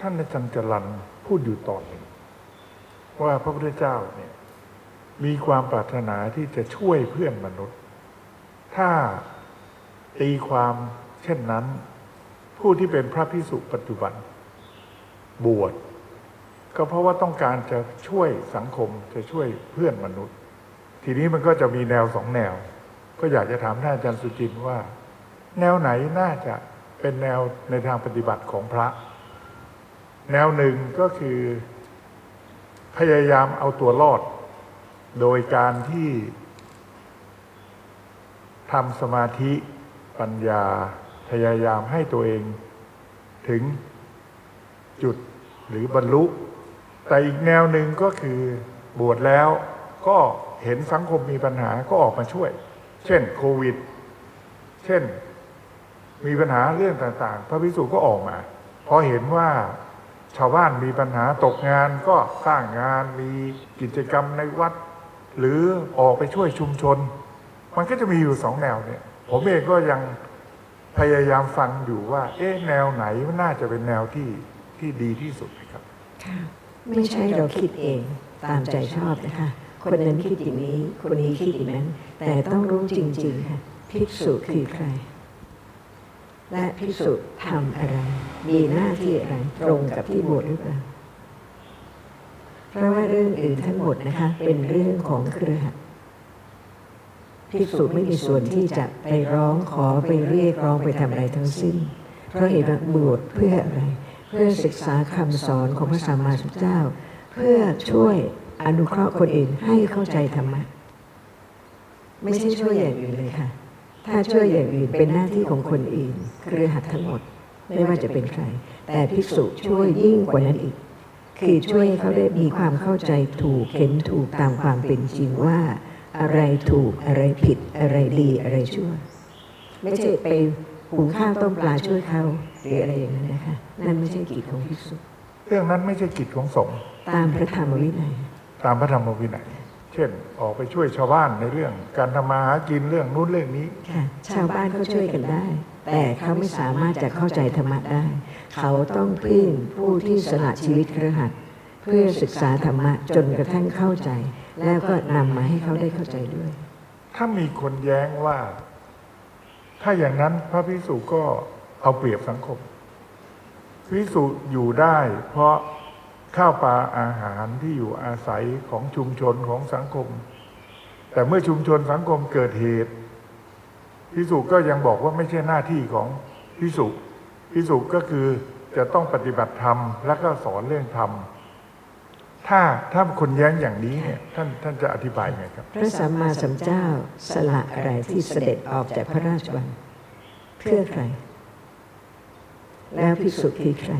ท่านอาจารย์จรันพูดอยู่ตอนหนึ่งว่าพระพุทธเจ้าเนี่ยมีความปรารถนาที่จะช่วยเพื่อนมนุษย์ ถ้าตีความเช่นนั้น ผู้ที่เป็นพระพิสุปัจจุบัน บวชก็เพราะว่าต้องการจะช่วยสังคมจะช่วยเพื่อนมนุษย์ ทีนี้มันก็จะมีแนวสองแนว ก็อยากจะถามท่านอาจารย์สุจินว่า แนวไหนน่าจะเป็นแนวในทางปฏิบัติของพระ แนวหนึ่งก็คือ พยายามเอาตัวรอด โดยการที่ทำสมาธิปัญญาพยายามให้ตัวเองถึงจุดหรือบรรลุ แต่อีกแนวหนึ่งก็คือบวชแล้วก็เห็นสังคมมีปัญหาก็ออกมาช่วย เช่นโควิด เช่น มีปัญหาเรื่องต่างๆ พระพิสุก็ออกมาพอเห็นว่า ชาวบ้านมีปัญหาตกงานก็สร้างงานมีกิจกรรมในวัด หรือออกไปช่วยชุมชน มันก็จะมีอยู่สองแนวเนี่ย ผมเองก็ยังพยายามฟังอยู่ว่า เอ๊ะแนวไหนมันน่าจะเป็นแนวที่ที่ดีที่สุดครับค่ไม่ใช่เราคิดเองตามใจชอบนะคะคนนั้นคิดอย่างนี้ คนนี้คิดอย่างนั้น แต่ต้องรู้จริงๆค่ะภิกษุคือใคร และภิกษุทำอะไร มีหน้าที่อะไรตรงกับที่บวชหรือเปล่าเพราะว่าเรื่องอื่นทั้งหมดนะคะ เป็นเรื่องของเครือขัดภิกษุไม่มีส่วนที่จะไปร้องขอไปเรียกร้องไปทำอะไรทั้งสิ้น เพราะเหตุว่าบวชเพื่ออะไร เพื่อศึกษาคำสอนของพระสัมมาสัมพุทธเจ้า เพื่อช่วยอนุเคราะห์คนอื่นให้เข้าใจธรรมะ ไม่ใช่ช่วยอย่างอื่นเลยค่ะ ถ้าช่วยอย่างอื่นเป็นหน้าที่ของคนอื่นเครือขัดทั้งหมด ไม่ว่าจะเป็นใคร แต่ภิกษุช่วยยิ่งกว่านั้นอีก คือช่วยให้เขาได้มีความเข้าใจถูกเห็นถูกตามความเป็นจริงว่า อะไรถูกอะไรผิดอะไรดีอะไรชั่ว ไม่ใช่ไปหุงข้าวต้มปลาช่วยเขาหรืออะไรอย่างนั้นนะคะนั่นไม่ใช่กิจของภิกษุ เรื่องนั้นไม่ใช่กิจของสงฆ์ตามพระธรรมวินัย ตามพระธรรมวินัย เช่นออกไปช่วยชาวบ้านในเรื่อง การทำมาหากินเรื่องนู้นเรื่องนี้ ค่ะชาวบ้านเขาช่วยกันได้ แต่เขาไม่สามารถจะเข้าใจธรรมะได้ เขาต้องพึ่งผู้ที่สละชีวิตเครือขัดเพื่อศึกษาธรรมะจนกระทั่งเข้าใจ แล้วก็นำมาให้เขาได้เข้าใจด้วย ถ้ามีคนแย้งว่า ถ้าอย่างนั้นพระพิสุก็เอาเปรียบสังคมพิสุอยู่ได้ เพราะ ข้าวปลาอาหารที่อยู่อาศัยของชุมชนของสังคม แต่เมื่อชุมชนสังคมเกิดเหตุพิสุก็ยังบอกว่าไม่ใช่หน้าที่ของพิสุพิสุก็คือจะต้องปฏิบัติธรรม แล้วก็สอนเรื่องธรรม ถ้าถ้าคนแย้งอย่างนี้เนี่ยท่านท่านจะอธิบายไงครับ พระสัมมาสัมพุทธเจ้าสละอะไรที่เสด็จออกจากพระราชวังเพื่อใคร แล้วภิกษุคือใคร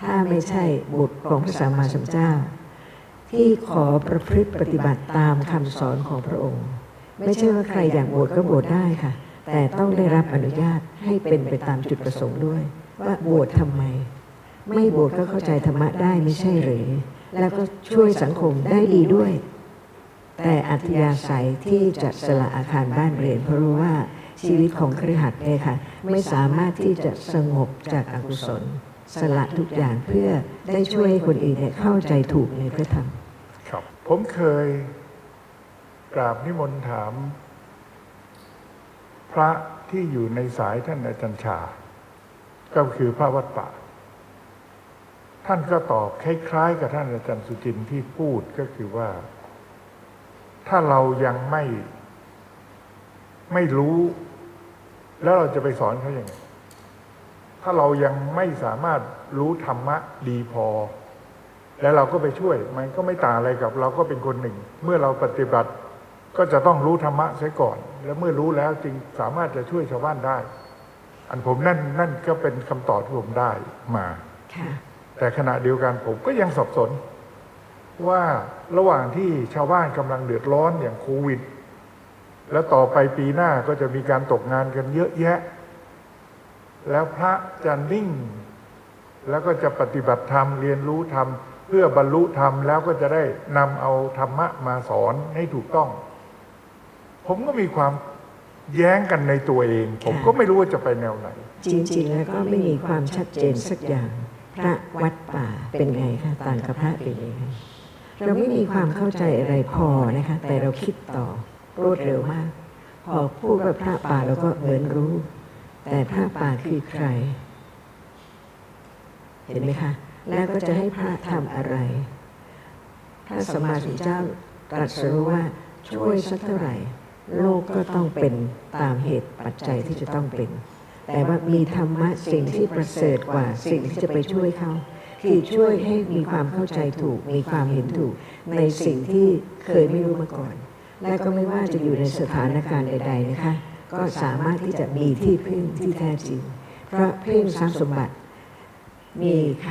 ถ้าไม่ใช่บุตรของพระสัมมาสัมพุทธเจ้า ที่ขอประพฤติปฏิบัติตามคำสอนของพระองค์ ไม่ใช่ว่าใครอยากบวชก็บวชได้ค่ะ แต่ต้องได้รับอนุญาตให้เป็นไปตามจุดประสงค์ด้วย ว่าบวชทำไม ไม่บวชก็เข้าใจธรรมะได้ไม่ใช่หรือ แล้วก็ช่วยสังคมได้ดีด้วย แต่อัธยาศัยที่จะสละอาคารบ้านเรือนเพราะรู้ว่าชีวิตของครือขัดเนี่ยค่ะ ไม่สามารถที่จะสงบจากอกุศล สละทุกอย่างเพื่อได้ช่วยให้คนอื่นเนี่ยเข้าใจถูกในพระธรรม ครับ ผมเคยกราบนิมนต์ถาม พระที่อยู่ในสายท่านอาจารย์ชา ก็คือพระวัดป่า ท่านก็ตอบคล้ายๆ กับท่านอาจารย์สุจินที่พูดก็คือว่า ถ้าเรายังไม่ไม่รู้ แล้วเราจะไปสอนเขาอย่างไง ถ้าเรายังไม่สามารถรู้ธรรมะดีพอ แล้วเราก็ไปช่วย มันก็ไม่ต่างอะไรกับเราก็เป็นคนหนึ่ง เมื่อเราปฏิบัติก็จะต้องรู้ธรรมะเสียก่อน แล้วเมื่อรู้แล้วจึงสามารถจะช่วยชาวบ้านได้ อันผมนั่นนั่นก็เป็นคำตอบที่ผมได้มาค่ะแต่ขณะเดียวกันผมก็ยังสับสน ว่าระหว่างที่ชาวบ้านกำลังเดือดร้อนอย่างโควิด แล้วต่อไปปีหน้าก็จะมีการตกงานกันเยอะแยะ แล้วพระจะนิ่ง แล้วก็จะปฏิบัติธรรมเรียนรู้ธรรม เพื่อบรรลุธรรมแล้วก็จะได้นำเอาธรรมะมาสอนให้ถูกต้อง ผมก็มีความแย้งกันในตัวเอง ผมก็ไม่รู้ว่าจะไปแนวไหน จริงๆ แล้วก็ไม่มีความชัดเจนสักอย่าง พระวัดป่าเป็นไงคะต่างกับพระเป็นยังไงเราไม่มีความเข้าใจอะไรพอนะคะ แต่เราคิดต่อรวดเร็วมาก พอพูดว่าพระป่าเราก็เหมือนรู้ แต่พระป่าคือใคร เห็นไหมคะ แล้วก็จะให้พระทำอะไร พระสมมาสุเจ้าตรัสรู้ว่าช่วยสักเท่าไหร่ โลกก็ต้องเป็นตามเหตุปัจจัยที่จะต้องเป็น แต่ว่ามีธรรมะสิ่งที่ประเสริฐกว่าสิ่งที่จะไปช่วยเขาคือช่วยให้มีความเข้าใจถูก มีความเห็นถูก ในสิ่งที่เคยไม่รู้มาก่อน และก็ไม่ว่าจะอยู่ในสถานการณ์ใด ๆ นะคะ ก็สามารถที่จะมีที่พึ่งที่แท้จริง เพราะพึ่งทรัพย์สมบัติมีค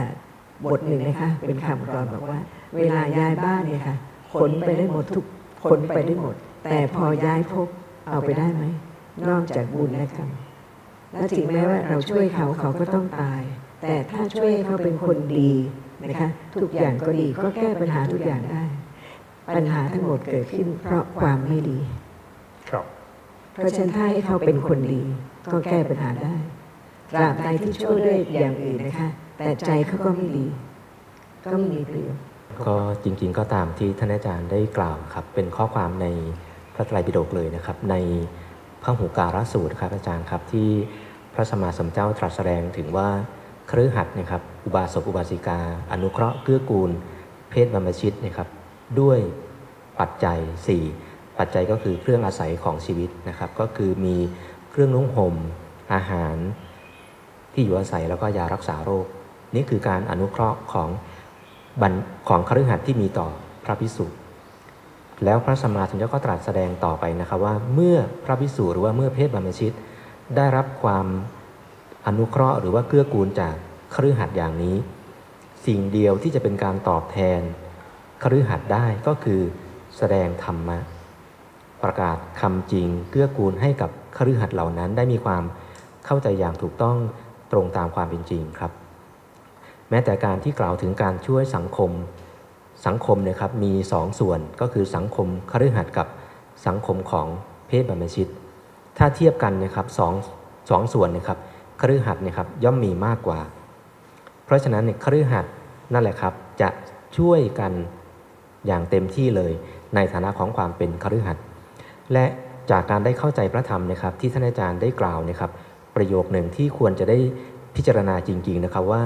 ำบทหนึ่งนะคะเป็นคำกรอนบอกว่า เวลาย้ายบ้านเนี่ยค่ะขนไปได้หมดทุกขนไปได้หมด แต่พอย้ายภพเอาไปได้ไหมนอกจากบุญและกรรมและถึงแม้ว่าเราช่วยเขาเขาก็ต้องตาย แต่ถ้าช่วยเขาเป็นคนดีนะคะทุกอย่างก็ดีก็แก้ปัญหาทุกอย่างได้ ปัญหาทั้งหมดเกิดขึ้นเพราะความไม่ดี เพราะฉะนั้นถ้าให้เขาเป็นคนดี ก็แก้ปัญหาได้ตราบใดที่ช่วยด้วยอย่างอื่นนะคะ แต่ใจเขาก็ไม่ดี ก็ไม่มีประโยชน์ก็จริงๆก็ตามที่ท่านอาจารย์ได้กล่าวครับ เป็นข้อความในพระไตรปิฎกเลยนะครับ ในพระหูการสูตรครับอาจารย์ครับที่พระสมมาสมเจ้าตรัสแสดงถึงว่าเครือหัดนะครับอุบาสกอุบาสิกา อนุเคราะห์เกื้อกูล เพศบรรพชิตนะครับด้วยปัจจัย4 ปัจจัยก็คือเครื่องอาศัยของชีวิตนะครับ ก็คือมีเครื่องนุ่งห่มอาหารที่อยู่อาศัยแล้วก็ยารักษาโรค นี่คือการอนุเคราะห์ของบัของคฤหัสถ์ที่มีต่อพระพิสุแล้วพระสมมาสัมพุทธเจ้าก็ตรัสแสดงต่อไปนะครับว่าเมื่อพระพิสุหรือว่าเมื่อเพศบรรพชิต ได้รับความอนุเคราะห์หรือว่าเกื้อกูลจากคฤหัสถ์อย่างนี้ สิ่งเดียวที่จะเป็นการตอบแทนคฤหัสถ์ได้ก็คือแสดงธรรมะ ประกาศคำจริงเกื้อกูลให้กับคฤหัสถ์เหล่านั้น ได้มีความเข้าใจอย่างถูกต้องตรงตามความเป็นจริงครับ แม้แต่การที่กล่าวถึงการช่วยสังคมสังคมเนี่ยครับมีสองส่วนก็คือสังคมคฤหัสถ์กับสังคมของเพศบรรพชิต ถ้าเทียบกันเนะครับสองสองส่วนเนะครับคฤหัสถ์เนี่ยครับย่อมมีมากกว่า เพราะฉะนั้นเนี่ยคฤหัสถ์นั่นแหละครับจะช่วยกันอย่างเต็มที่เลยในฐานะของความเป็นคฤหัสถ์ และจากการได้เข้าใจพระธรรมนะครับ ที่ท่านอาจารย์ได้กล่าวนะครับ ประโยคหนึ่งที่ควรจะได้พิจารณาจริง ๆนะครับว่า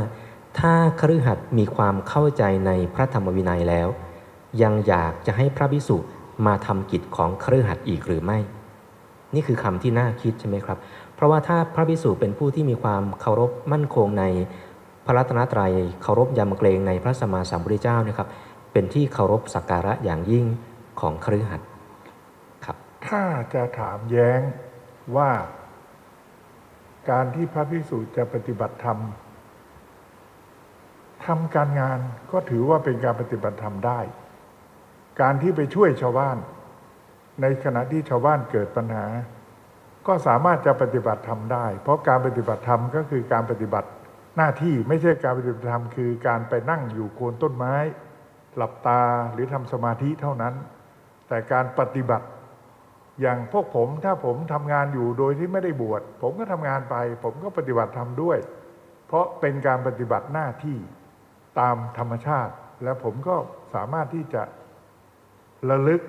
ถ้าคฤหัสถ์มีความเข้าใจในพระธรรมวินัยแล้ว ยังอยากจะให้พระภิกษุมาทำกิจของคฤหัสถ์อีกหรือไม่ นี่คือคำที่น่าคิดใช่ไหมครับ เพราะว่าถ้าพระภิกษุเป็นผู้ที่มีความเคารพมั่นคงในพระรัตนตรัยเคารพยำเกรงในพระสมมาสัมพุทธเจ้านะครับ เป็นที่เคารพสักการะอย่างยิ่งของคฤหัสถ์ครับ ถ้าจะถามแย้งว่าการที่พระภิกษุจะปฏิบัติธรรมทำการงานก็ถือว่าเป็นการปฏิบัติธรรมได้ การที่ไปช่วยชาวบ้าน ในขณะที่ชาวบ้านเกิดปัญหา ก็สามารถจะปฏิบัติธรรมได้ เพราะการปฏิบัติธรรมก็คือการปฏิบัติหน้าที่ไม่ใช่การปฏิบัติธรรมคือการไปนั่งอยู่โคนต้นไม้ หลับตาหรือทำสมาธิเท่านั้น แต่การปฏิบัติ อย่างพวกผมถ้าผมทำงานอยู่โดยที่ไม่ได้บวชผมก็ทำงานไป ผมก็ปฏิบัติธรรมด้วย เพราะเป็นการปฏิบัติหน้าที่ตามธรรมชาติ แล้วผมก็สามารถที่จะระลึก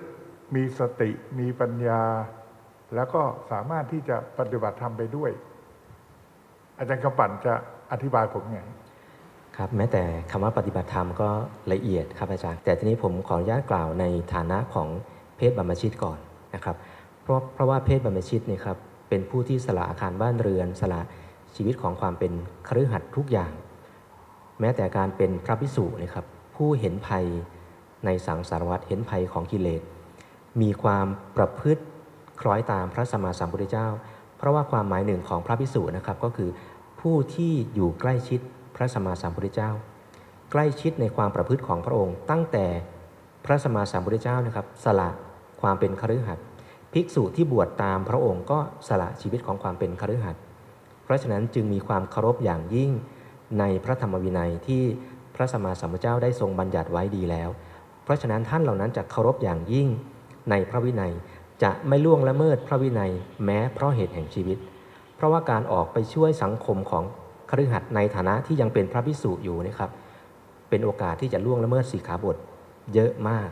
มีสติมีปัญญา แล้วก็สามารถที่จะปฏิบัติธรรมไปด้วย อาจารย์กำปั่นจะอธิบายผมไงครับแม้แต่คำว่าปฏิบัติธรรมก็ละเอียดครับอาจารย์ แต่ทีนี้ผมขออนุญาตกล่าวในฐานะของเพศบรรพชิตก่อนนะครับ ราะเพราะว่าเพศบรรพชิตเนี่ยครับเป็นผู้ที่สละอาคารบ้านเรือน สละชีวิตของความเป็นคฤหัสถ์ทุกอย่าง แม้แต่การเป็นพระภิกษุนะครับผู้เห็นภัยในสังสารวัฏเห็นภัยของกิเลส มีความประพฤติคล้อยตามพระสัมมาสัมพุทธเจ้า เพราะว่าความหมายหนึ่งของพระภิกษุนะครับก็คือผู้ที่อยู่ใกล้ชิดพระสัมมาสัมพุทธเจ้า ใกล้ชิดในความประพฤติของพระองค์ ตั้งแต่พระสัมมาสัมพุทธเจ้านะครับสละความเป็นคฤหัสถ์ ภิกษุที่บวชตามพระองค์ก็สละชีวิตของความเป็นคฤหัสถ์เพราะฉะนั้นจึงมีความเคารพอย่างยิ่งในพระธรรมวินัยที่พระสมมาสัมพุทธเจ้าได้ทรงบัญญัติไว้ดีแล้ว เพราะฉะนั้นท่านเหล่านั้นจะเคารพอย่างยิ่งในพระวินัยจะไม่ล่วงละเมิดพระวินัยแม้เพราะเหตุแห่งชีวิต เพราะว่าการออกไปช่วยสังคมของคฤหัสถ์ในฐานะที่ยังเป็นพระภิกษุอยู่นะครับเป็นโอกาสที่จะล่วงละเมิดสีขาบทเยอะมาก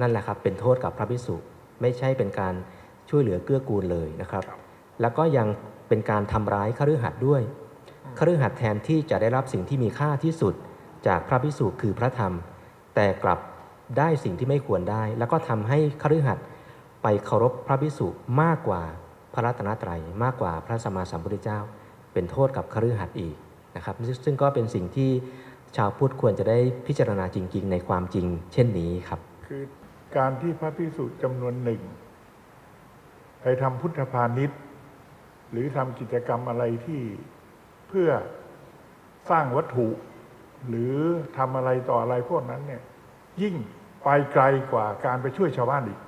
นั่นแหละครับเป็นโทษกับพระพิสุ ไม่ใช่เป็นการช่วยเหลือเกื้อกูลเลยนะครับครับแล้วก็ยังเป็นการทำร้ายคฤหัสถ์ด้วยคฤหัสถ์แทนที่จะได้รับสิ่งที่มีค่าที่สุดจากพระพิสุคือพระธรรม แต่กลับได้สิ่งที่ไม่ควรได้ แล้วก็ทำให้คฤหัสถ์ไปเคารพพระพิสุมากกว่าพระรัตนตรัยมากกว่าพระสัมมาสัมพุทธเจ้า เป็นโทษกับคฤหัสถ์อีกนะครับ ซึ่งก็เป็นสิ่งที่ชาวพุทธควรจะได้พิจารณาจริง ๆ ในความจริง เช่นนี้ครับ คือ การที่พระพิสุจำนวนหนึ่ง ไปทำพุทธพาณิชย์ หรือทำกิจกรรมอะไรที่เพื่อสร้างวัตถุ หรือทำอะไรต่ออะไรพวกนั้นเนี่ยยิ่งไปไกลกว่าการไปช่วยชาวบ้านอีก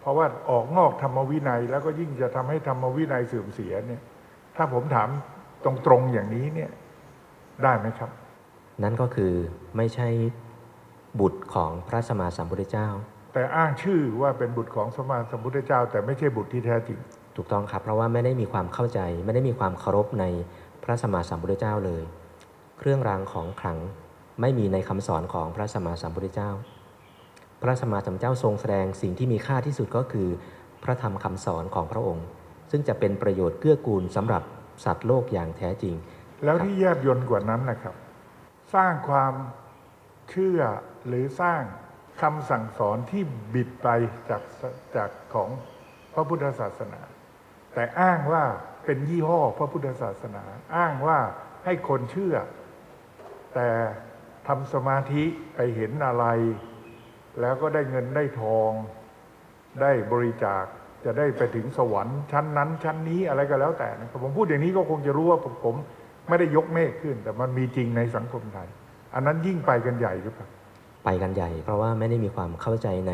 เพราะว่าออกนอกธรรมวินัย แล้วก็ยิ่งจะทำให้ธรรมวินัยเสื่อมเสียเนี่ย ถ้าผมถามตรงๆอย่างนี้เนี่ยได้ไหมครับ นั่นก็คือไม่ใช่บุตรของพระสมมาสัมพุทธเจ้า แต่อ้างชื่อว่าเป็นบุตรของสมมาสัมพุทธเจ้า แต่ไม่ใช่บุตรที่แท้จริง ถูกต้องครับ เพราะว่าไม่ได้มีความเข้าใจ ไม่ได้มีความเคารพในพระสัมมาสัมพุทธเจ้าเลย เครื่องรางของขลังไม่มีในคำสอนของพระสัมมาสัมพุทธเจ้า พระสัมมาสัมพุทธเจ้าทรงแสดงสิ่งที่มีค่าที่สุดก็คือ พระธรรมคำสอนของพระองค์ ซึ่งจะเป็นประโยชน์เกื้อกูลสำหรับสัตว์โลกอย่างแท้จริง แล้วที่แยบยนต์กว่านั้นนะครับ สร้างความเชื่อหรือสร้าง คำสั่งสอนที่บิดไปจากจากของพระพุทธศาสนา แต่อ้างว่าเป็นยี่ห้อพระพุทธศาสนา อ้างว่าให้คนเชื่อ แต่ทำสมาธิไปเห็นอะไร แล้วก็ได้เงินได้ทอง ได้บริจาคจะได้ไปถึงสวรรค์ชั้นนั้น ชั้นนี้อะไรก็แล้วแต่นะครับผมพูดอย่างนี้ก็คงจะรู้ว่าผมผมไม่ได้ยกเมฆขึ้น แต่มันมีจริงในสังคมไทย อันนั้นยิ่งไปกันใหญ่หรือเปล่า ไปกันใหญ่ เพราะว่าไม่ได้มีความเข้าใจใน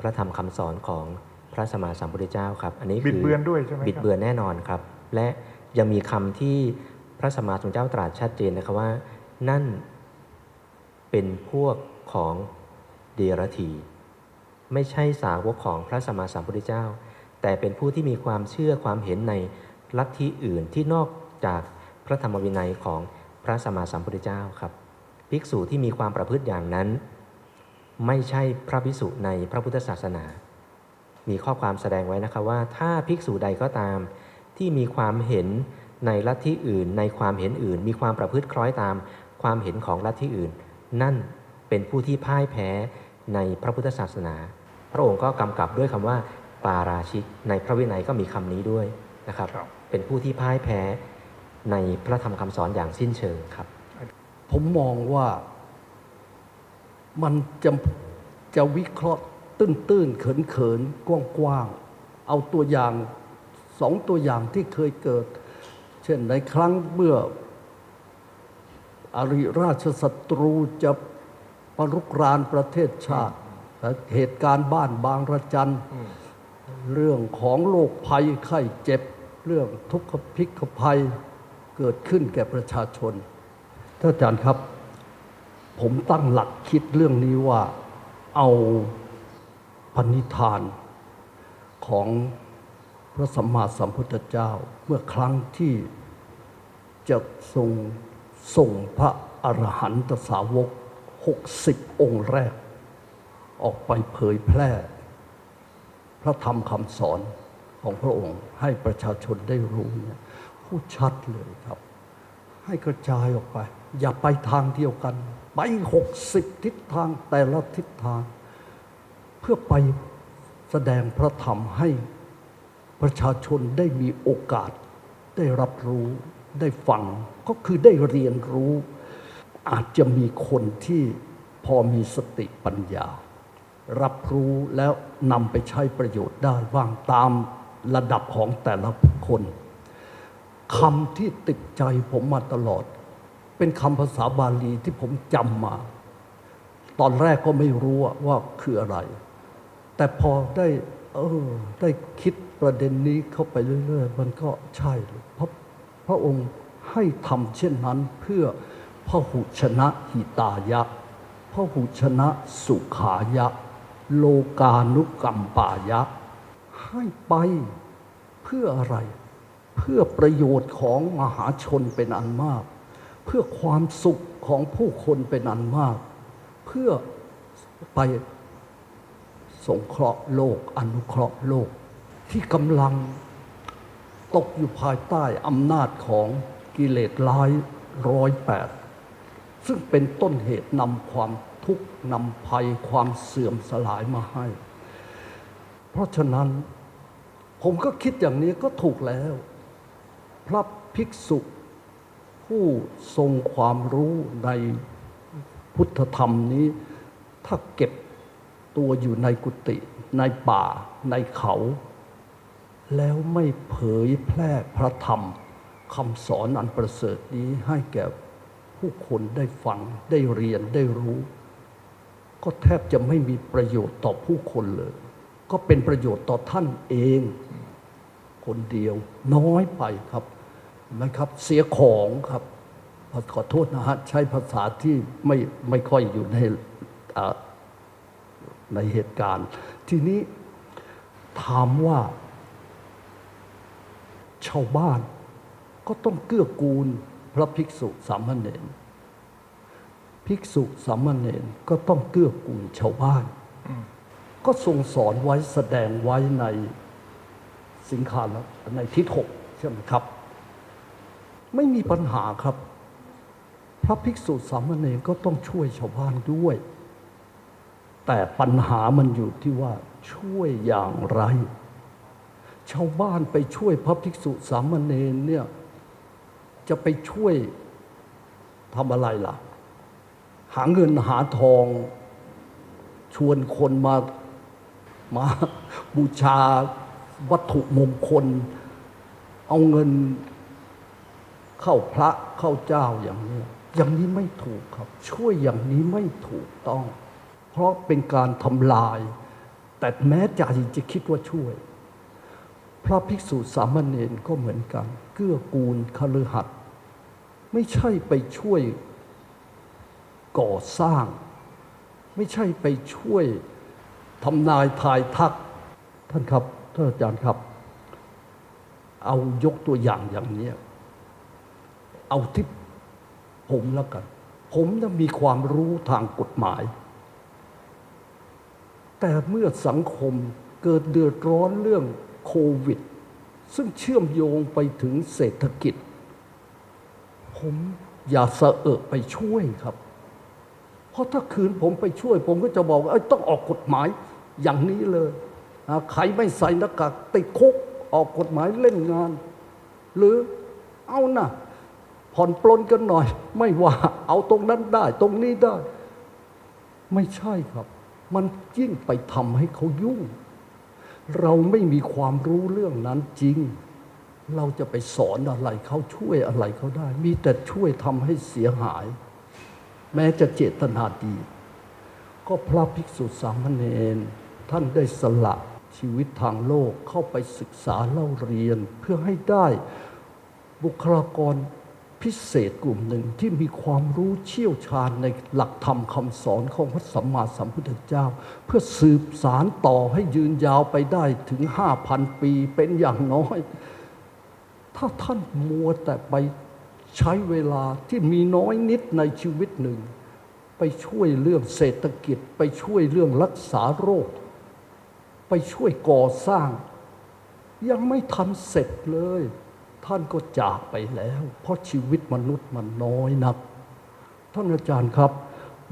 พระธรรมคำสอนของพระสัมมาสัมพุทธเจ้าครับ อันนี้คืบิดเบือนด้วยใช่ไหมครับบิดเบือนแน่นอนครับ และยังมีคำที่พระสัมมาสัมพุทธเจ้าตรัสชัดเจนนะครับว่า นั่นเป็นพวกของเดรัจฉีไม่ใช่สาวกของพระสัมมาสัมพุทธเจ้า แต่เป็นผู้ที่มีความเชื่อความเห็นในลัทธิอื่นที่นอกจากพระธรรมวินัยของพระสัมมาสัมพุทธเจ้าครับ ภิกษุที่มีความประพฤติอย่างนั้น ไม่ใช่พระภิกษุในพระพุทธศาสนา มีข้อความแสดงไว้นะคะว่า ถ้าภิกษุใดก็ตามที่มีความเห็นในลัทธิอื่น ในความเห็นอื่น มีความประพฤติคล้อยตามความเห็นของลัทธิอื่น นั่นเป็นผู้ที่พ่ายแพ้ในพระพุทธศาสนา พระองค์ก็กำกับด้วยคำว่าปาราชิก ในพระวินัยก็มีคำนี้ด้วยนะครับครับเป็นผู้ที่พ่ายแพ้ในพระธรรมคำสอนอย่างสิ้นเชิงครับ ผมมองว่า มันจะจะวิเคราะห์ตื้นๆ เขินเขินกว้างกว้างๆ เอาตัวอย่างสองตัวอย่างที่เคยเกิด เช่นในครั้งเมื่ออริราชศัตรูจะปรุกรานประเทศชาติ เหตุการณ์บ้านบางระจันเรื่องของโรคภัยไข้เจ็บ เรื่องทุกขพิกภัยเกิดขึ้นแก่ประชาชนท่านอาจารย์ครับ ผมตั้งหลักคิดเรื่องนี้ว่าเอาปณิธานของพระสัมมาสัมพุทธเจ้า เมื่อครั้งที่จะทรงส่งพระอรหันตสาวกหกสิบองค์แรก ออกไปเผยแพร่ พระธรรมคำสอนของพระองค์ให้ประชาชนได้รู้เนี่ยพูดชัดเลยครับ ให้กระจายออกไป อย่าไปทางเดียวกัน ไปหกสิบทิศทางแต่ละทิศทาง เพื่อไปแสดงพระธรรมให้ประชาชนได้มีโอกาส ได้รับรู้ได้ฟังก็คือได้เรียนรู้ อาจจะมีคนที่พอมีสติปัญญา รับรู้แล้วนำไปใช้ประโยชน์ได้บ้างตามระดับของแต่ละคนคำที่ติดใจผมมาตลอด เป็นคำภาษาบาลีที่ผมจำมา ตอนแรกก็ไม่รู้ว่าคืออะไร แต่พอได้เออได้คิดประเด็นนี้เข้าไปเรื่อยๆ มันก็ใช่เพราะพระองค์ให้ทำเช่นนั้นเพื่อพระหุชนะหิตายะพระหุชนะสุขายะ โลกานุกรรมปายะ ให้ไปเพื่ออะไร เพื่อประโยชน์ของมหาชนเป็นอันมาก เพื่อความสุขของผู้คนเป็นอันมาก เพื่อไปสงเคราะห์โลก อนุเคราะห์โลก ที่กำลังตกอยู่ภายใต้อำนาจของกิเลสร้ายร้อยแปดซึ่งเป็นต้นเหตุนำความทุกข์นำภัยความเสื่อมสลายมาให้ เพราะฉะนั้นผมก็คิดอย่างนี้ก็ถูกแล้ว พระภิกษุ ผู้ทรงความรู้ในพุทธธรรมนี้ ถ้าเก็บตัวอยู่ในกุฏิในป่าในเขา แล้วไม่เผยแพร่พระธรรมคำสอนอันประเสริฐนี้ให้แก่ผู้คนได้ฟังได้เรียนได้รู้ ก็แทบจะไม่มีประโยชน์ต่อผู้คนเลย ก็เป็นประโยชน์ต่อท่านเอง คนเดียวน้อยไปครับ นะครับเสียของครับขอขอโทษนะฮะใช้ภาษาที่ไม่ไม่ค่อยอยู่ในในเหตุการณ์ ทีนี้ถามว่า ชาวบ้านก็ต้องเกื้อกูลพระภิกษุสามเณรภิกษุสามเณรก็ต้องเกื้อกูลชาวบ้าน ก็ทรงสอนไว้แสดงไว้ในสิงคาลในทิศหกใช่ไหมครับ ไม่มีปัญหาครับ พระภิกษุสามเณรก็ต้องช่วยชาวบ้านด้วย แต่ปัญหามันอยู่ที่ว่าช่วยอย่างไร ชาวบ้านไปช่วยพระภิกษุสามเณรเนี่ยจะไปช่วยทำอะไรล่ะ หาเงินหาทอง ชวนคนมามาบูชาวัตถุมงคล เอาเงิน เข้าพระเข้าเจ้าอย่างนี้ อย่างนี้ไม่ถูกครับ ช่วยอย่างนี้ไม่ถูกต้อง เพราะเป็นการทำลาย แต่แม้ใจจะคิดว่าช่วย พระภิกษุสามเณรก็เหมือนกัน เกื้อกูลคฤหัสถ์ไม่ใช่ไปช่วยก่อสร้าง ไม่ใช่ไปช่วยทำนายทายทัก ท่านครับท่านอาจารย์ครับ เอายกตัวอย่างอย่างนี้ เอาที่ผมแล้วกัน ผมจะมีความรู้ทางกฎหมาย แต่เมื่อสังคมเกิดเดือดร้อนเรื่องโควิด ซึ่งเชื่อมโยงไปถึงเศรษฐกิจ ผมอย่าสะเอะไปช่วยครับ เพราะถ้าคืนผมไปช่วย ผมก็จะบอกว่าต้องออกกฎหมายอย่างนี้เลยใครไม่ใส่หน้ากากติดคุกออกกฎหมายเล่นงาน หรือเอาน่ะ ผ่อนปลนกันหน่อย ไม่ว่า เอาตรงนั้นได้ ตรงนี้ได้ ไม่ใช่ครับ มันยิ่งไปทำให้เขายุ่ง เราไม่มีความรู้เรื่องนั้นจริง เราจะไปสอนอะไรเขาช่วยอะไรเขาได้ มีแต่ช่วยทำให้เสียหาย แม้จะเจตนาดี ก็พระภิกษุสามเณรท่านได้สละชีวิตทางโลกเข้าไปศึกษาเล่าเรียนเพื่อให้ได้บุคลากร พิเศษกลุ่มหนึ่งที่มีความรู้เชี่ยวชาญในหลักธรรมคำสอนของพระสัมมาสัมพุทธเจ้า เพื่อสืบสารต่อให้ยืนยาวไปได้ถึงห้าพันปีเป็นอย่างน้อย ถ้าท่านมัวแต่ไปใช้เวลาที่มีน้อยนิดในชีวิตหนึ่ง ไปช่วยเรื่องเศรษฐกิจ ไปช่วยเรื่องรักษาโรค ไปช่วยก่อสร้าง ยังไม่ทันเสร็จเลย ท่านก็จากไปแล้ว เพราะชีวิตมนุษย์มันน้อยนัก ท่านอาจารย์ครับ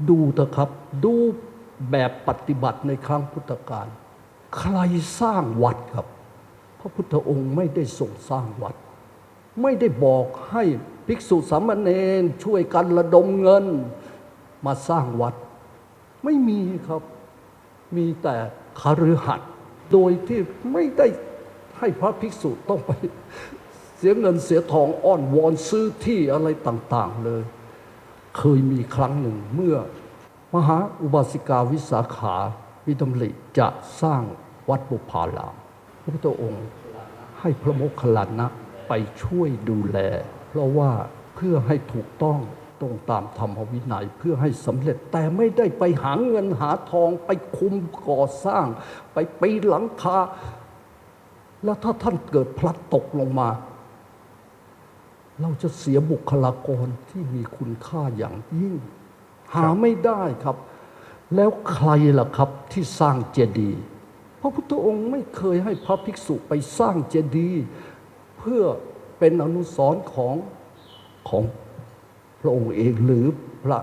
ดูเถอะครับ ดูแบบปฏิบัติในครั้งพุทธกาลใครสร้างวัดครับ พระพุทธองค์ไม่ได้ทรงสร้างวัด ไม่ได้บอกให้ภิกษุสามเณรช่วยกันระดมเงิน มาสร้างวัด ไม่มีครับ มีแต่คฤหัสถ์โดยที่ไม่ได้ให้พระภิกษุต้องไป สียเงินเสียทองอ้อนวอนซื้อที่อะไรต่าง ๆเลย เคยมีครั้งหนึ่งเมื่อ มหาอุบาสิกาวิสาขาวิดำริจะสร้างวัดบุพารามพระพุทธองค์ให้พระโมคคัลลานะไปช่วยดูแล เพราะว่าเพื่อให้ถูกต้องตรงตามธรรมวินัยเพื่อให้สำเร็จแต่ไม่ได้ไปหาเงินหาทองไปคุมก่อสร้าง ไปปีหลังคา แล้วถ้าท่านเกิดพลัดตกลงมา เราจะเสียบุคลากรที่มีคุณค่าอย่างยิ่ง หาไม่ได้ครับ แล้วใครล่ะครับที่สร้างเจดีย์พระพุทธองค์ไม่เคยให้พระภิกษุไปสร้างเจดีย์เพื่อเป็นอนุสรณ์ของของพระองค์เองหรือพระ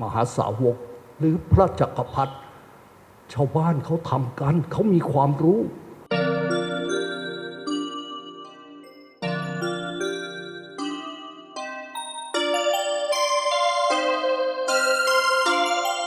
มหาสาวก หรือพระจักรพรรดิชาวบ้านเขาทำกันเขามีความรู้เ